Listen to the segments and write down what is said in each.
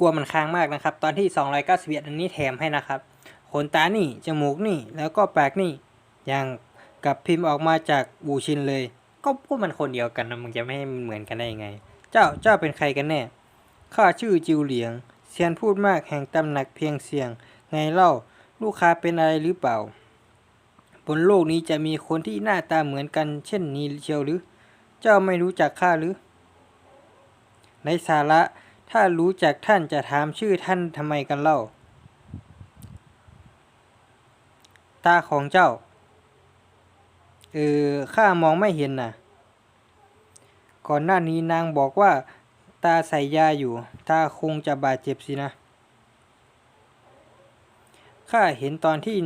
กลัวมันค้างมากนะครับ ตอนที่291อันนี้แถมให้นะครับขนตานี่ จมูกนี่ แล้วก็ปากนี่ อย่างกับพิมพ์ออกมาจากบูชินเลย ก็พวกมันคนเดียวกันนะมึงจะไม่ให้มันเหมือนกันได้ยังไง เจ้าเจ้าเป็นใครกันแน่ ข้าชื่อจิวเหลียง เซียนพูดมากแห่งตำหนักเพียงเสียง ไงเล่า ลูกค้าเป็นอะไรหรือเปล่า บนโลกนี้จะมีคนที่หน้าตาเหมือนกัน เช่นนี้เชียวหรือ เจ้าไม่รู้จักข้าหรือ ในสาระ ถ้ารู้จักท่านจะถามชื่อท่านทำไมกันเล่า ตาของเจ้า เออ ข้ามองไม่เห็นน่ะ ก่อนหน้านี้นางบอกว่า ตาใส่ยาอยู่ ตาคงจะบาดเจ็บสินะ ข้าเห็นตอนที่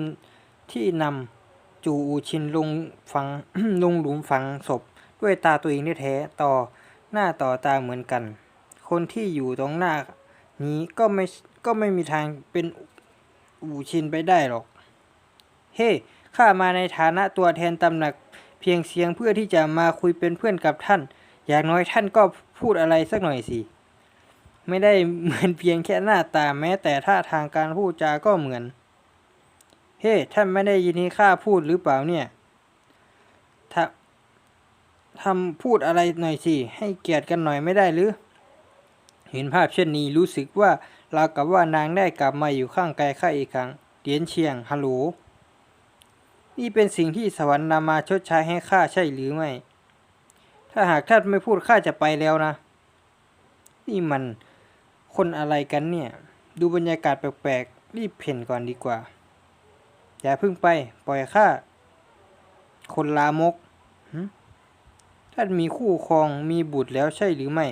ที่นำจูอูชินลงฝังลงหลุมฝังศพ ด้วยตาตัวเองแท้ต่อหน้าต่อตาเหมือนกัน คนที่อยู่ตรงหน้า นี้ก็ไม่ก็ไม่มีทางเป็นอูชินไปได้หรอก เฮ้ข้ามาในฐานะตัวแทนตำหนักเพียงเสียงเพื่อที่จะมาคุยเป็นเพื่อนกับท่าน อย่างน้อยท่านก็พูดอะไรสักหน่อยสิ ไม่ได้เหมือนเพียงแค่หน้าตาแม้แต่ท่าทางการพูดจาก็เหมือน เฮ้ท่านไม่ได้ยินที่ข้าพูดหรือเปล่าเนี่ยทำพูดอะไรหน่อยสิ ให้เกียรติกันหน่อยไม่ได้หรือ เห็นภาพเช่นนี้รู้สึกว่าเราวกับว่านางได้กลับมาอยู่ข้างกายข้าอีกครั้งเหรียญเชียงฮัลโหลนี่เป็นสิ่งที่สวรรค์นำมาชดใช้ให้ข้าใช่หรือไม่ ถ้าหากท่านไม่พูดข้าจะไปแล้วนะ นี่มันคนอะไรกันเนี่ย ดูบรรยากาศแปลกๆ รีบเพ่นก่อนดีกว่า อย่าเพิ่งไป ปล่อยข้า คนลามก ท่านมีคู่ครองมีบุตรแล้วใช่หรือไม่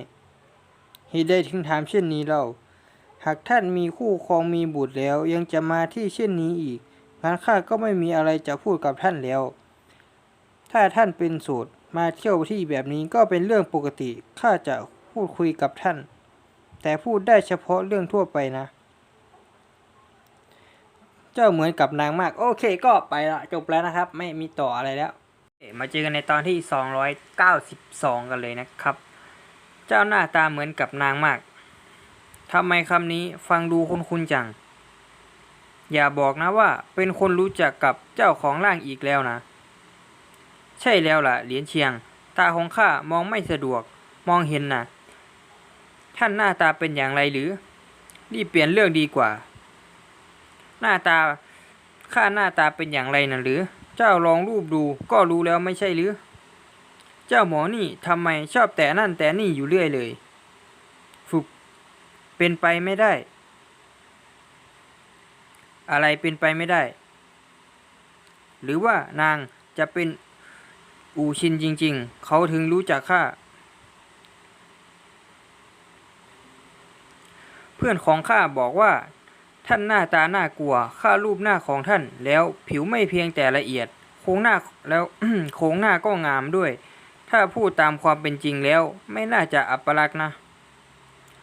เหตุใดถึงถามเช่นนี้เล่า หากท่านมีคู่ครองมีบุตรแล้ว ยังจะมาที่เช่นนี้อีกงั้นข้าก็ไม่มีอะไรจะพูดกับท่านแล้ว ถ้าท่านเป็นโสดมาเที่ยวที่แบบนี้ก็เป็นเรื่องปกติ ข้าจะพูดคุยกับท่าน แต่พูดได้เฉพาะเรื่องทั่วไปนะ เจ้าเหมือนกับนางมาก โอเคก็ไปละจบแล้วนะครับ ไม่มีต่ออะไรแล้ว มาเจอกันในตอนที่ 292 กันเลยนะครับ จ้าหน้าตาเหมือนกับนางมาก ทำไมคำนี้ฟังดูคุ้นๆจัง อย่าบอกนะว่าเป็นคนรู้จักกับเจ้าของร่างอีกแล้วนะ ใช่แล้วล่ะ เหรียญเชียง ตาของข้ามองไม่สะดวก มองเห็นนะท่านหน้าตาเป็นอย่างไรหรือ รีบเปลี่ยนเรื่องดีกว่า หน้าตาข้าหน้าตาเป็นอย่างไรนะหรือ เจ้าลองรูปดูก็รู้แล้วไม่ใช่หรือ จ้าหมอนี่ทำไมชอบแต่นั่นแต่นี่อยู่เรื่อยเลย ฝึกเป็นไปไม่ได้ อะไรเป็นไปไม่ได้ หรือว่านางจะเป็นอูชินจริง ๆ เขาถึงรู้จักข้าเพื่อนของข้าบอกว่า ท่านหน้าตาน่ากลัวข้ารูปหน้าของท่านแล้วผิวไม่เพียงแต่ละเอียด โครงหน้าแล้วโครงหน้าก็งามด้วย ถ้าพูดตามความเป็นจริงแล้ว ไม่น่าจะอัปลักษณ์นะ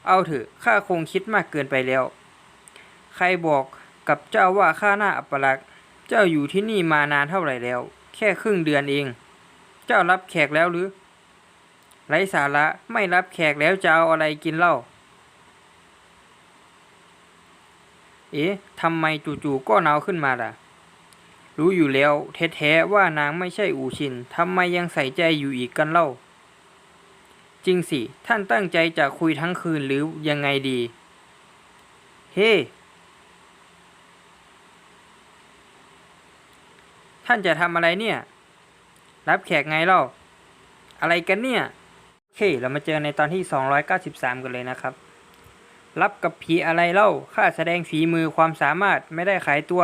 เอาเถอะข้าคงคิดมากเกินไปแล้ว ใครบอกกับเจ้าว่าข้าหน้าอัปลักษณ์เจ้าอยู่ที่นี่มานานเท่าไหร่แล้ว แค่ครึ่งเดือนเอง เจ้ารับแขกแล้วหรือ ไร้สาระไม่รับแขกแล้วจะเอาอะไรกินเล่า เอ๊ะทำไมจู่ๆก็หนาวขึ้นมาล่ะ รู้อยู่แล้วแท้ๆว่านางไม่ใช่อูชินทำไมยังใส่ใจอยู่อีกกันเล่า จริงสิ ท่านตั้งใจจะคุยทั้งคืนหรือยังไงดี เฮ้ท่านจะทำอะไรเนี่ย รับแขกไงเล่า อะไรกันเนี่ย โอเค เรามาเจอในตอนที่ 293 กันเลยนะครับ รับกับผีอะไรเล่าข้าแสดงฝีมือความสามารถไม่ได้ขายตัว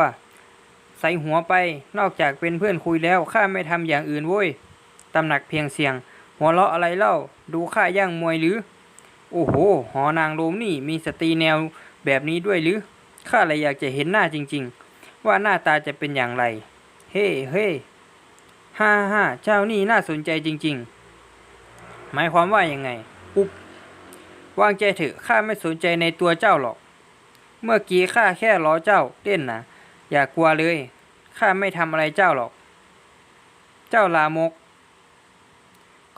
ใส่หัวไป นอกจากเป็นเพื่อนคุยแล้วข้าไม่ทำอย่างอื่นโว้ยตำหนักเพียงเสียง หัวเราะอะไรเล่า ดูข้าย่างมวยหรือ โอ้โห หอนางโรมนี่มีสตรีแนวแบบนี้ด้วยหรือ ข้าเลยอยากจะเห็นหน้าจริง ๆ ว่าหน้าตาจะเป็นอย่างไร เฮ้เฮ้ฮ่าฮ่าเจ้านี่น่าสนใจจริง ๆ หมายความว่ายังไง อุ๊บ วางใจเถอะข้าไม่สนใจในตัวเจ้าหรอก เมื่อกี้ข้าแค่ล้อเจ้าเล่นนะ อย่ากลัวเลย ข้าไม่ทำอะไรเจ้าหรอก เจ้าลามก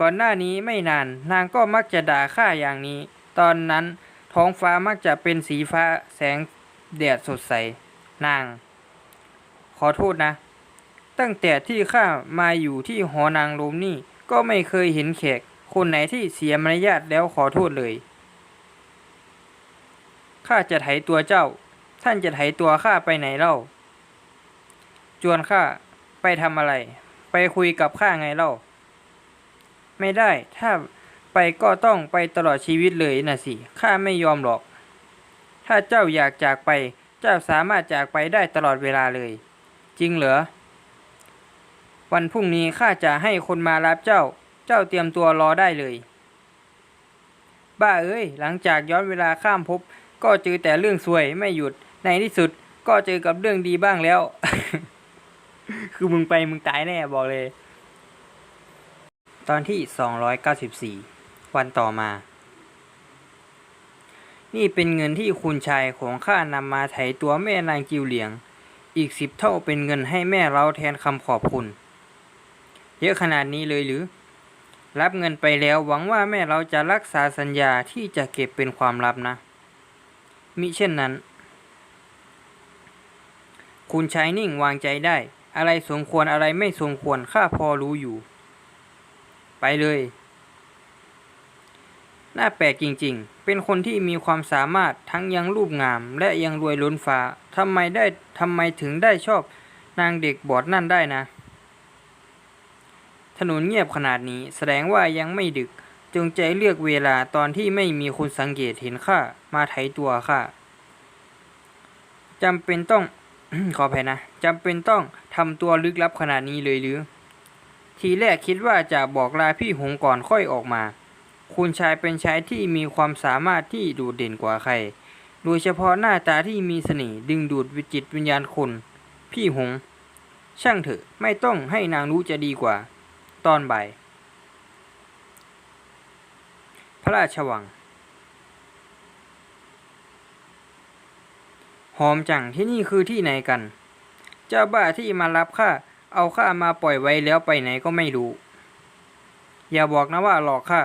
ก่อนหน้านี้ไม่นาน นางก็มักจะด่าข้าอย่างนี้ ตอนนั้นท้องฟ้ามักจะเป็นสีฟ้าแสงแดดสดใส นาง ขอโทษนะ ตั้งแต่ที่ข้ามาอยู่ที่หอนางลมนี่ ก็ไม่เคยเห็นแขก คนไหนที่เสียมารยาทแล้วขอโทษเลย ข้าจะไถตัวเจ้า ท่านจะไถตัวข้าไปไหนเล่า จวนข้าไปทำอะไร ไปคุยกับข้าไงเล่า ไม่ได้ถ้าไปก็ต้องไปตลอดชีวิตเลยนะสิข้าไม่ยอมหรอก ถ้าเจ้าอยากจากไป เจ้าสามารถจากไปได้ตลอดเวลาเลย จริงเหรอวันพรุ่งนี้ข้าจะให้คนมารับเจ้า เจ้าเตรียมตัวรอได้เลย บ้าเอ้ย หลังจากย้อนเวลาข้ามภพก็เจอแต่เรื่องซวยไม่หยุด ในที่สุดก็เจอกับเรื่องดีบ้างแล้ว คือมึงไปมึงตายแน่บอกเลย ตอนที่294วันต่อมา นี่เป็นเงินที่คุณชายของข้านำมาไถตัวแม่นางจิวเหลียง อีกสิบเท่าเป็นเงินให้แม่เราแทนคำขอบคุณ เยอะขนาดนี้เลยหรือ รับเงินไปแล้วหวังว่าแม่เราจะรักษาสัญญาที่จะเก็บเป็นความลับนะ มิเช่นนั้น คุณชายนิ่งวางใจได้ อะไรสมควรอะไรไม่สมควรข้าพอรู้อยู่ ไปเลย น่าแปลกจริงๆ เป็นคนที่มีความสามารถทั้งยังรูปงาม และยังรวยล้นฟ้าทำไมได้ทำไมถึงได้ชอบนางเด็กบอดนั่นได้นะ ถนนเงียบขนาดนี้แสดงว่ายังไม่ดึกจงใจเลือกเวลาตอนที่ไม่มีคนสังเกตเห็นข้ามาไถตัวข้าจำเป็นต้อง ขออภัยนะจำเป็นต้องทำตัวลึกลับขนาดนี้เลยหรือ ทีแรกคิดว่าจะบอกลาพี่หงก่อนค่อยออกมา คุณชายเป็นชายที่มีความสามารถที่โดดเด่นกว่าใคร โดยเฉพาะหน้าตาที่มีเสน่ห์ดึงดูดวิจิตวิญญาณคน พี่หง ช่างเถอะไม่ต้องให้นางรู้จะดีกว่า ตอนบ่าย พระราชวัง หอมจังที่นี่คือที่ไหนกัน เจ้าบ้าที่มารับข้าเอาข้ามาปล่อยไว้แล้วไปไหนก็ไม่รู้ อย่าบอกนะว่าหลอกข้า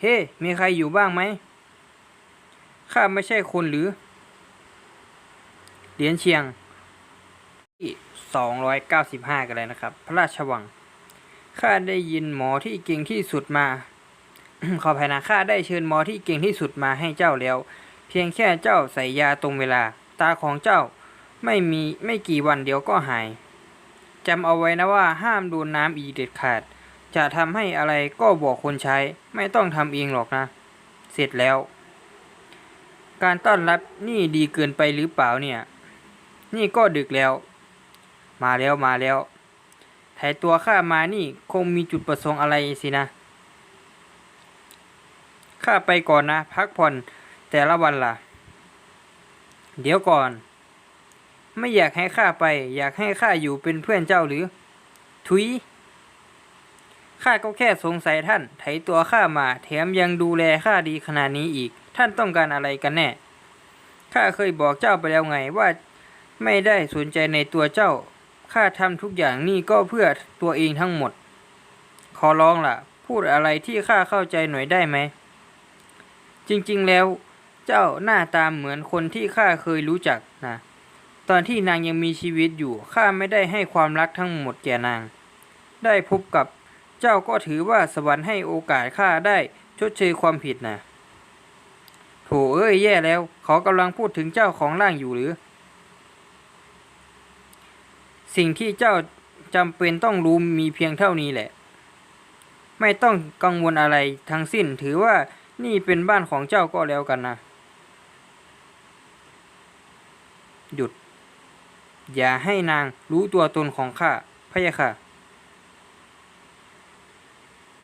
เฮ้ มีใครอยู่บ้างไหมข้าไม่ใช่คนหรือ เหรียญเชียงที่สองร้อยเก้าสิบห้ากันเลยนะครับ พระราชวัง ข้าได้ยินหมอที่เก่งที่สุดมา ขออภัยนะข้าได้เชิญหมอที่เก่งที่สุดมาให้เจ้าแล้ว เพียงแค่เจ้าใส่ยาตรงเวลา ตาของเจ้าไม่มีไม่กี่วันเดียวก็หายจำเอาไว้นะว่าห้ามโดนน้ำอีเด็ดขาด จะทำให้อะไรก็บอกคนใช้ไม่ต้องทำเองหรอกนะ เสร็จแล้ว การต้อนรับนี่ดีเกินไปหรือเปล่าเนี่ย นี่ก็ดึกแล้ว มาแล้วมาแล้วไถตัวข้ามานี่คงมีจุดประสงค์อะไรสินะข้าไปก่อนนะ พักผ่อน แต่ละวันล่ะ เดี๋ยวก่อน ไม่อยากให้ข้าไป อยากให้ข้าอยู่เป็นเพื่อนเจ้าหรือ ทุยข้าก็แค่สงสัยท่าน ไถตัวข้ามา แถมยังดูแลข้าดีขนาดนี้อีก ท่านต้องการอะไรกันแน่ ข้าเคยบอกเจ้าไปแล้วไงว่าไม่ได้สนใจในตัวเจ้า ข้าทำทุกอย่างนี่ก็เพื่อตัวเองทั้งหมด ขอร้องล่ะ พูดอะไรที่ข้าเข้าใจหน่อยได้ไหม จริงๆแล้ว เจ้าหน้าตาเหมือนคนที่ข้าเคยรู้จักนะตอนที่นางยังมีชีวิตอยู่ข้าไม่ได้ให้ความรักทั้งหมดแก่นาง ได้พบกับเจ้าก็ถือว่าสวรรค์ให้โอกาสข้าได้ชดเชยความผิดนะโถเอ้ยแย่แล้ว เขากำลังพูดถึงเจ้าของร่างอยู่หรือ สิ่งที่เจ้าจำเป็นต้องรู้มีเพียงเท่านี้แหละ ไม่ต้องกังวลอะไรทั้งสิ้นถือว่านี่เป็นบ้านของเจ้าก็แล้วกันนะ หยุด อย่าให้นางรู้ตัวตนของข้าพะยะค่ะ